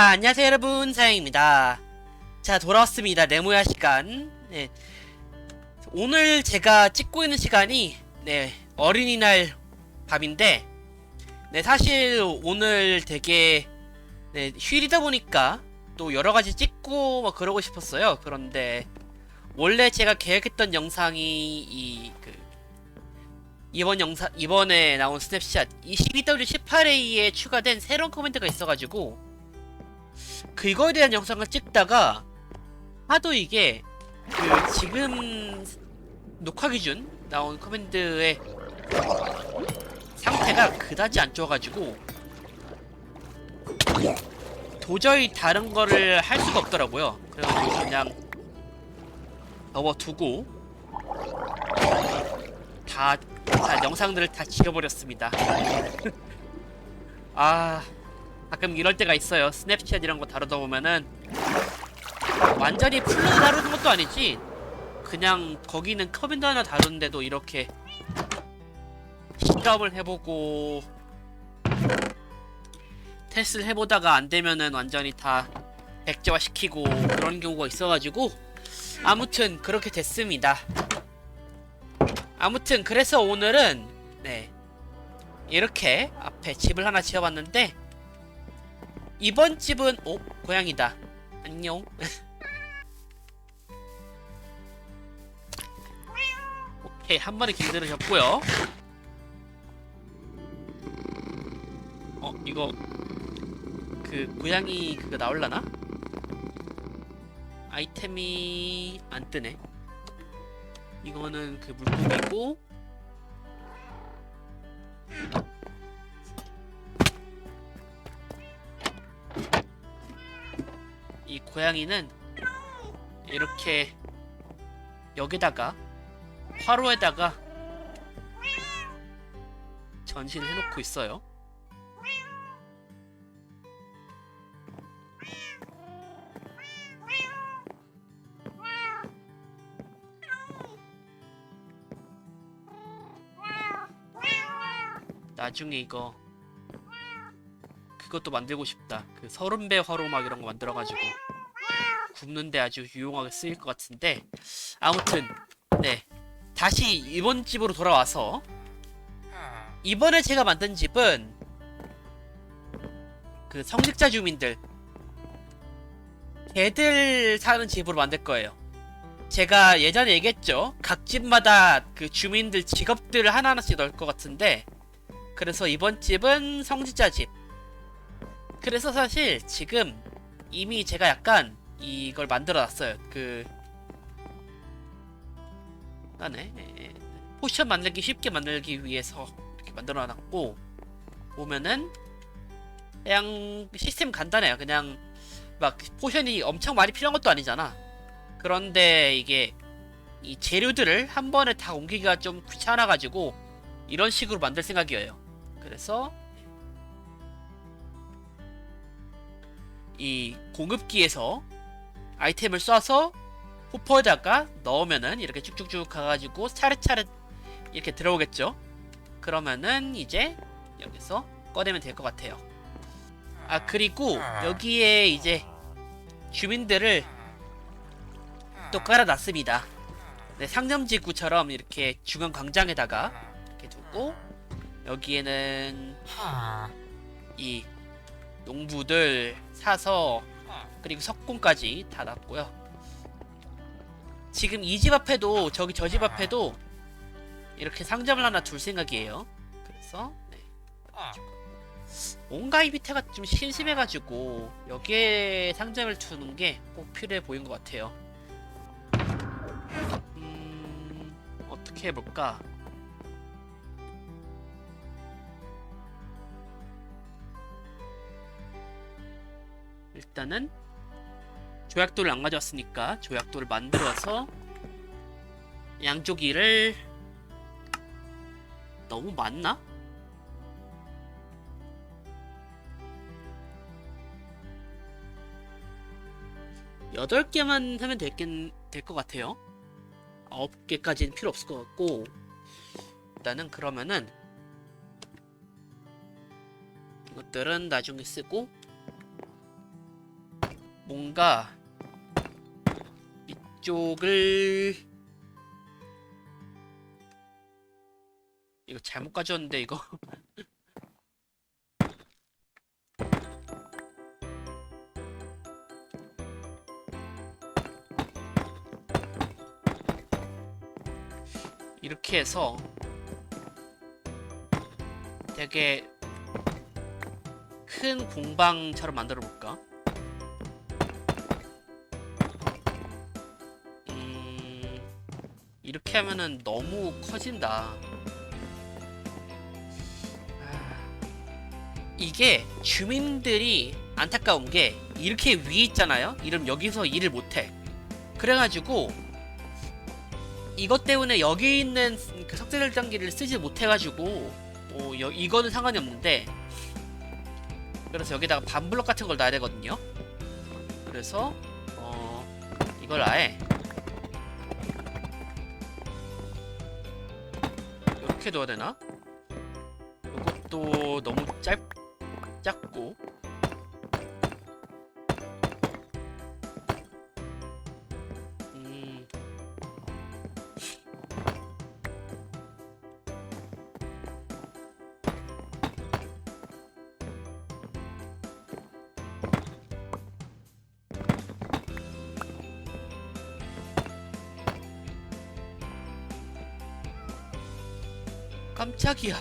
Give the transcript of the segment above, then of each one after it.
자, 안녕하세요 여러분, 사영입니다. 자, 돌아왔습니다. 네모야 시간. 네. 오늘 제가 찍고 있는 시간이, 네, 어린이날 밤인데, 네, 사실 오늘 되게, 네, 휴일이다 보니까 또 여러가지 찍고 막 그러고 싶었어요. 그런데, 원래 제가 계획했던 영상이, 이, 그, 이번 영상, 이번에 나온 스냅샷, 이 12W18A에 추가된 새로운 코멘트가 있어가지고, 그거에 대한 영상을 찍다가 하도 이게 그 지금 녹화 기준 나온 커맨드의 상태가 그다지 안 좋아가지고 도저히 다른 거를 할 수가 없더라고요. 그래가지고 그냥 접어두고 다, 다 영상들을 다 지워버렸습니다. 아 가끔 이럴 때가 있어요. 스냅챗 이런 거 다루다 보면은 완전히 풀로 다루는 것도 아니지. 그냥 거기는 커맨드 하나 다루는데도 이렇게 실험을 해보고 테스트를 해보다가 안 되면은 완전히 다 백제화 시키고 그런 경우가 있어가지고 아무튼 그렇게 됐습니다. 아무튼 그래서 오늘은 네 이렇게 앞에 집을 하나 지어봤는데 이번 집은 오 고양이다. 안녕. 오케이 한 마리 길들으셨고요. 어 이거 그 고양이 그거 나올라나? 아이템이 안 뜨네. 이거는 그 물고기고 고양이는 이렇게 여기다가 화로에다가 전시를 해놓고 있어요. 나중에 이거 그것도 만들고 싶다. 그 서른 배 화로 막 이런 거 만들어가지고 굽는데 아주 유용하게 쓰일 것 같은데 아무튼 네 다시 이번 집으로 돌아와서 이번에 제가 만든 집은 그 성직자 주민들 걔들 사는 집으로 만들 거예요. 제가 예전에 얘기했죠. 각 집마다 그 주민들 직업들을 하나하나씩 넣을 것 같은데 그래서 이번 집은 성직자 집. 그래서 사실 지금 이미 제가 약간 이걸 만들어 놨어요. 그 나네 예, 포션 만들기 쉽게 만들기 위해서 이렇게 만들어 놨고 보면은 그냥 시스템 간단해요. 그냥 막 포션이 엄청 많이 필요한 것도 아니잖아. 그런데 이게 이 재료들을 한 번에 다 옮기기가 좀 귀찮아가지고 이런 식으로 만들 생각이에요. 그래서 이 공급기에서 아이템을 쏴서 호퍼에다가 넣으면은 이렇게 쭉쭉쭉 가가지고 차례차례 이렇게 들어오겠죠. 그러면은 이제 여기서 꺼내면 될 것 같아요. 아 그리고 여기에 이제 주민들을 또 깔아놨습니다. 네, 상점지구처럼 이렇게 중앙 광장에다가 이렇게 두고 여기에는 이 농부들 사서 그리고 석공까지 다 놨고요. 지금 이 집 앞에도 저기 저 집 앞에도 이렇게 상점을 하나 둘 생각이에요. 그래서 네. 뭔가 이 밑에가 좀 심심해가지고 여기에 상점을 두는 게 꼭 필요해 보인 것 같아요. 음, 어떻게 해볼까? 일단은 조약돌을 안 가져왔으니까 조약돌을 만들어서 양조기를 너무 많나? 여덟 개만 하면 될것 같아요. 아홉 개까지는 필요 없을 것 같고 일단은 그러면은 이것들은 나중에 쓰고 뭔가 이쪽을 이거 잘못 가져왔는데 이거 이렇게 해서 되게 큰 공방처럼 만들어 볼까? 이렇게 하면은 너무 커진다. 아, 이게 주민들이 안타까운 게 이렇게 위에 있잖아요. 이름 여기서 일을 못해. 그래가지고 이것 때문에 여기 있는 그 석쇠절단기를 쓰지 못해가지고 어, 여, 이거는 상관이 없는데 그래서 여기다가 반블럭 같은 걸 놔야 되거든요. 그래서 어 이걸 아예 이렇게 둬야 되나? 이것도 너무 짧 작고 깜짝이야.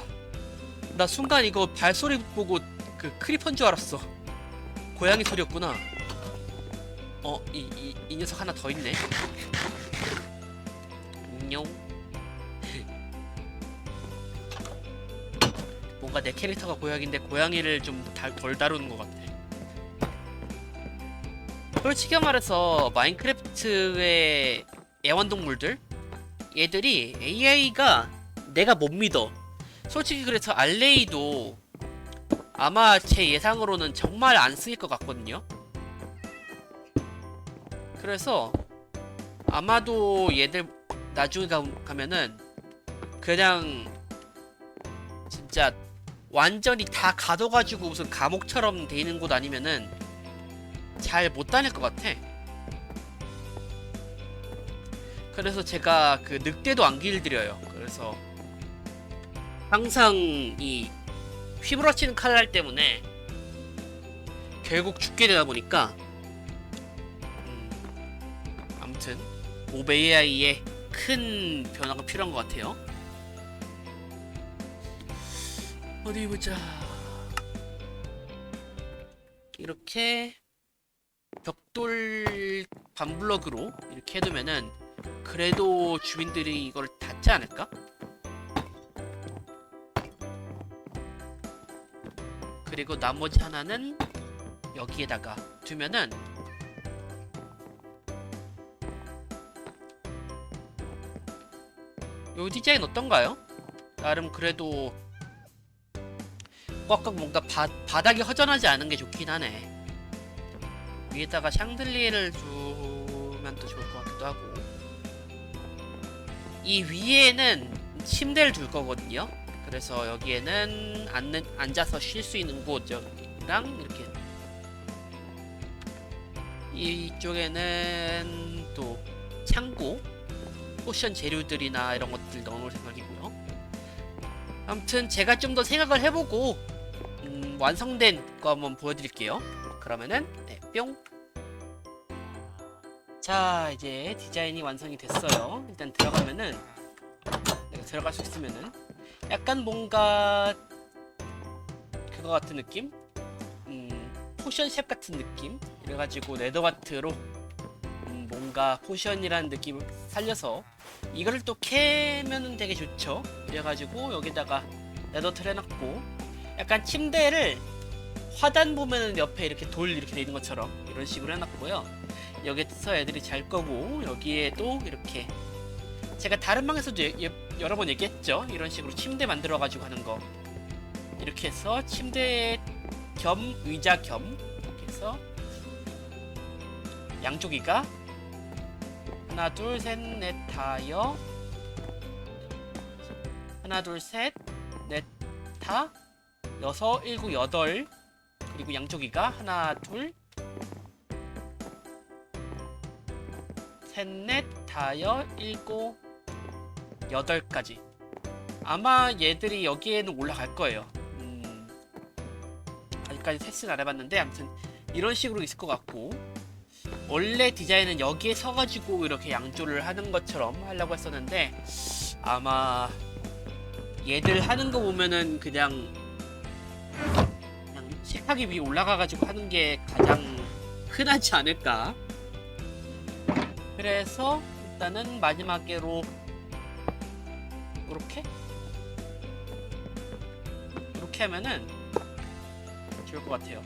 나 순간 이거 발소리 보고 그 크리퍼인 줄 알았어. 고양이 소리였구나. 어, 이, 이, 이 녀석 하나 더 있네. 안녕. 뭔가 내 캐릭터가 고양인데 고양이를 좀 덜 다루는 것 같아. 솔직히 말해서 마인크래프트의 애완동물들 얘들이 AI가 내가 못 믿어. 솔직히 그래서 알레이도 아마 제 예상으로는 정말 안 쓰일 것 같거든요. 그래서 아마도 얘들 나중에 가, 가면은 그냥 진짜 완전히 다 가둬가지고 무슨 감옥처럼 돼 있는 곳 아니면은 잘 못 다닐 것 같아. 그래서 제가 그 늑대도 안 길들여요. 그래서 항상 이 휘부러치는 칼날 때문에 결국 죽게 되다 보니까 음, 아무튼 오베이아이의 큰 변화가 필요한 것 같아요. 어디 보자. 이렇게 벽돌 반블럭으로 이렇게 해두면은 그래도 주민들이 이걸 닫지 않을까? 그리고 나머지 하나는 여기에다가 두면은 요 디자인 어떤가요? 나름 그래도 꽉꽉 뭔가 바, 바닥이 허전하지 않은 게 좋긴 하네. 위에다가 샹들리에를 두면 더 좋을 것 같기도 하고. 이 위에는 침대를 둘 거거든요 그래서 여기에는 앉는, 앉아서 쉴 수 있는 곳이랑 이렇게. 이쪽에는 또 창고 포션 재료들이나 이런 것들 넣어놓을 생각이고요. 아무튼 제가 좀 더 생각을 해보고 음, 완성된 거 한번 보여드릴게요. 그러면은 네, 뿅. 자, 이제 디자인이 완성이 됐어요. 일단 들어가면은 들어갈 수 있으면은 약간 뭔가 그거 같은 느낌? 음, 포션 샵 같은 느낌? 이래가지고 네더와트로 음, 뭔가 포션이라는 느낌을 살려서 이거를 또 캐면은 되게 좋죠. 이래가지고 여기다가 네더트를 해놨고 약간 침대를 화단 보면은 옆에 이렇게 돌 이렇게 돼 있는 것처럼 이런 식으로 해놨고요. 여기서 애들이 잘 거고 여기에도 이렇게 제가 다른 방에서도 예- 예- 여러 번 얘기했죠. 이런 식으로 침대 만들어 가지고 하는 거. 이렇게 해서 침대 겸 의자 겸 이렇게 해서 양쪽이가 하나 둘 셋 넷 다여 하나 둘 셋 넷 다 여섯 일곱 여덟. 그리고 양쪽이가 하나 둘 셋 넷 다여 일곱 여덟까지. 아마 얘들이 여기에는 올라갈 거예요. 음, 아직까지 테스트는 안 해봤는데 아무튼 이런 식으로 있을 것 같고. 원래 디자인은 여기에 서가지고 이렇게 양조를 하는 것처럼 하려고 했었는데 아마 얘들 하는 거 보면은 그냥 그냥 식탁이 위에 올라가가지고 하는 게 가장 흔하지 않을까. 그래서 일단은 마지막으로 이렇게 하면은 좋을 것 같아요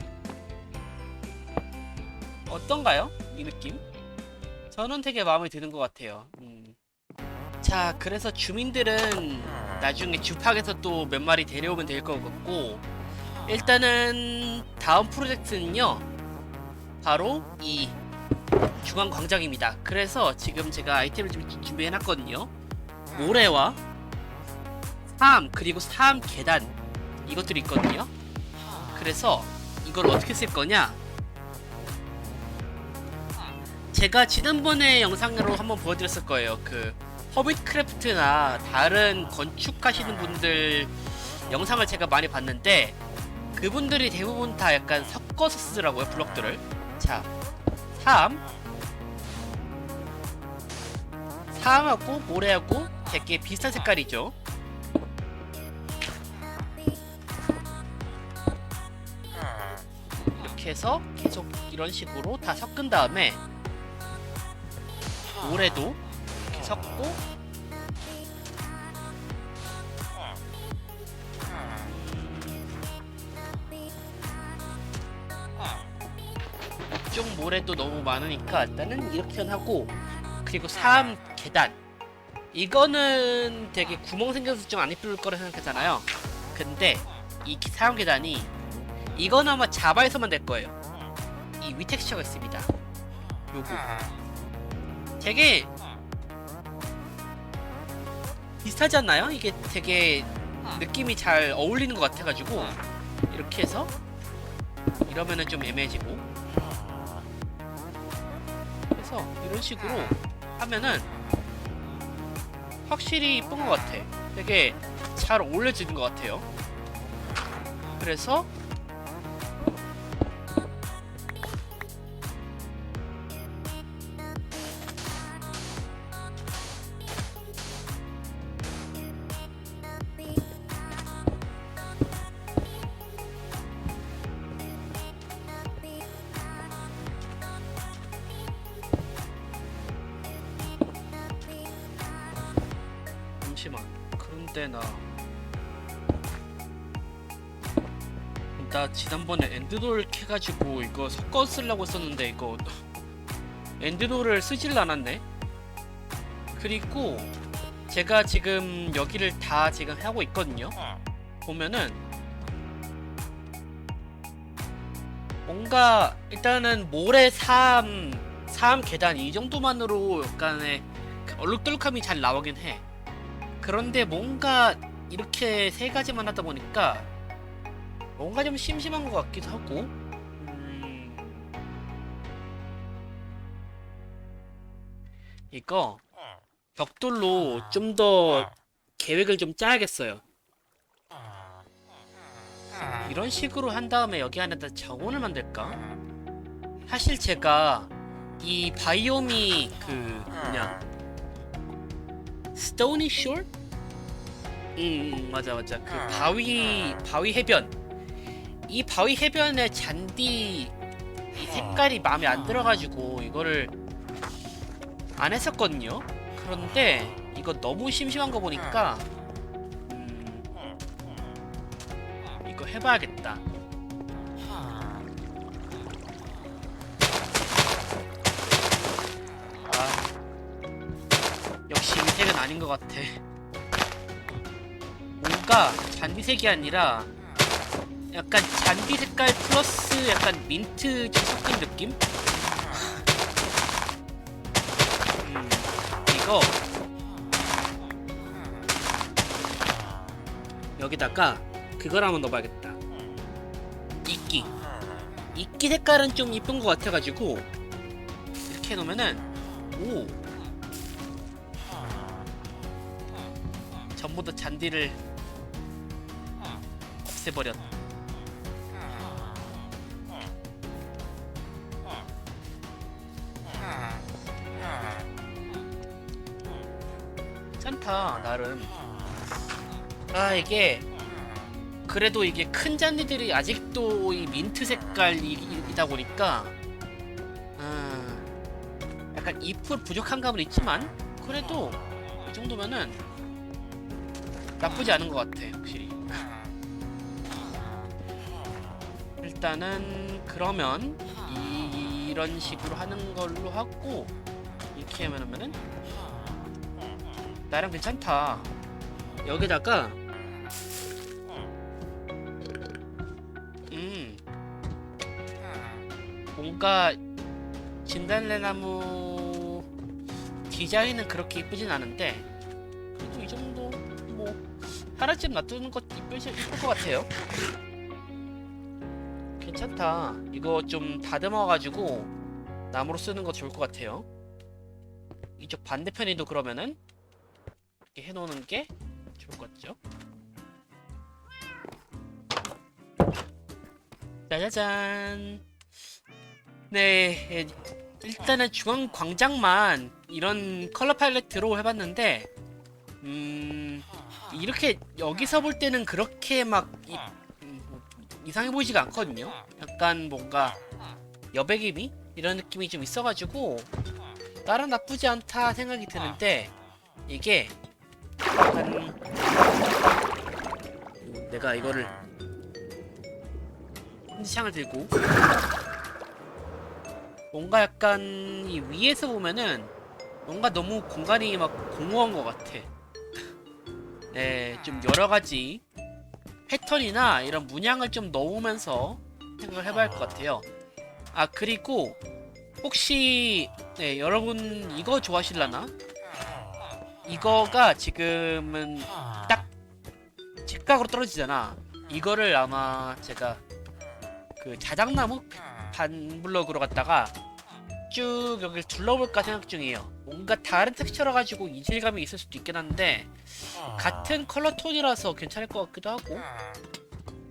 어떤가요? 이 느낌? 저는 되게 마음에 드는 것 같아요 음. 자 그래서 주민들은 나중에 주팍에서 또 몇 마리 데려오면 될 것 같고 일단은 다음 프로젝트는요 바로 이 중앙 광장입니다 그래서 지금 제가 아이템을 좀 준비해놨거든요 모래와 삶 그리고 삶 계단 이것들이 있거든요. 그래서 이걸 어떻게 쓸 거냐? 제가 지난번에 영상으로 한번 보여드렸을 거예요. 그 허빗 크래프트나 다른 건축하시는 분들 영상을 제가 많이 봤는데 그분들이 대부분 다 약간 섞어서 쓰더라고요 블럭들을. 자 3 3하고 모래하고 되게 비슷한 색깔이죠 이렇게 해서 계속 이런 식으로 다 섞은 다음에 모래도 이렇게 섞고 이쪽 모래도 너무 많으니까 일단은 이렇게 하고 그리고 3 계단. 이거는 되게 구멍 생겨서 좀 안 이쁠 거라 생각하잖아요. 근데 이 사람 계단이 이건 아마 자바에서만 될 거예요. 이 위텍스처가 있습니다. 요거. 되게 비슷하지 않나요? 이게 되게 느낌이 잘 어울리는 것 같아가지고 이렇게 해서 이러면은 좀 애매해지고. 그래서 이런 식으로 하면은 확실히 이쁜 것 같아. 되게 잘 어울려지는 것 같아요. 그래서 엔드돌 캐가지고 이거 섞어 쓰려고 했었는데 이거 엔드돌을 쓰질 않았네. 그리고 제가 지금 여기를 다 지금 하고 있거든요. 보면은 뭔가 일단은 모래 삶, 삶 계단 이 정도만으로 약간의 그 얼룩덜룩함이 잘 나오긴 해. 그런데 뭔가 이렇게 세 가지만 하다 보니까 뭔가 좀 심심한 것 같기도 하고. 음... 이거 벽돌로 좀 더 계획을 좀 짜야겠어요. 이런 식으로 한 다음에 여기 안에다 정원을 만들까? 사실 제가 이 바이옴이 그 뭐냐 스토니 숄? 음, 음 맞아 맞아. 그 바위 바위 해변 이 바위 해변의 잔디 이 색깔이 마음에 안 들어가지고 이거를 안 했었거든요. 그런데 이거 너무 심심한 거 보니까 음, 이거 해봐야겠다. 아 역시 이 색은 아닌 것 같아. 뭔가 잔디색이 아니라 약간 잔디 색깔 플러스 약간 민트 좀 섞인 느낌? 음, 이거. 여기다가 그걸 한번 넣어봐야겠다. 이끼. 이끼 색깔은 좀 이쁜 것 같아가지고 이렇게 해놓으면은 오. 전부 다 잔디를 없애버렸다 찮다 나름. 아 이게 그래도 이게 큰 잔디들이 아직도 이 민트 색깔이다 보니까 아, 약간 잎을 부족한 감은 있지만 그래도 이 정도면은 나쁘지 않은 것 같아 확실히 일단은 그러면 이, 이런 식으로 하는 걸로 하고 이렇게 하면은 나름 괜찮다. 여기다가 음. 뭔가 진달래나무 디자인은 그렇게 이쁘진 않은데 그래도 이 정도 뭐 하나쯤 놔두는 것 이쁠, 이쁠 것 같아요. 괜찮다. 이거 좀 다듬어 가지고 나무로 쓰는 거 좋을 것 같아요. 이쪽 반대편에도 그러면은 이렇게 해놓는 게 좋을 것 같죠? 짜자잔. 네 예, 일단은 중앙 광장만 이런 컬러 팔레트로 해봤는데 음 이렇게 여기서 볼 때는 그렇게 막 이, 음, 뭐, 이상해 보이지가 않거든요. 약간 뭔가 여백임이? 이런 느낌이 좀 있어가지고 나름 나쁘지 않다 생각이 드는데 이게 약간 내가 이거를 핸드창을 들고 뭔가 약간 이 위에서 보면은 뭔가 너무 공간이 막 공허한 것 같아. 네, 좀 여러 가지 패턴이나 이런 문양을 좀 넣으면서 생각을 해봐야 할 것 같아요. 아 그리고 혹시 네 여러분 이거 좋아하실라나? 이거가 지금은 딱 직각으로 떨어지잖아. 이거를 아마 제가 그 자작나무 반블럭으로 갔다가 쭉 여기를 둘러볼까 생각 중이에요. 뭔가 다른 텍스처라 가지고 이질감이 있을 수도 있긴 한데 같은 컬러 톤이라서 괜찮을 것 같기도 하고.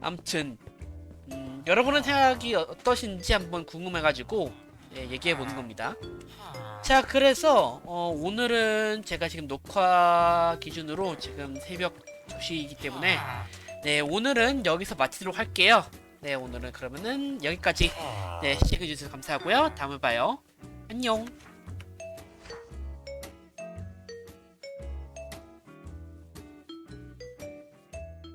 암튼 음, 여러분의 생각이 어떠신지 한번 궁금해가지고 예, 얘기해 보는 겁니다. 자 그래서 어, 오늘은 제가 지금 녹화 기준으로 지금 새벽 2시이기 때문에 네 오늘은 여기서 마치도록 할게요. 네 오늘은 그러면은 여기까지 네 시청해주셔서 감사하고요. 다음에 봐요. 안녕.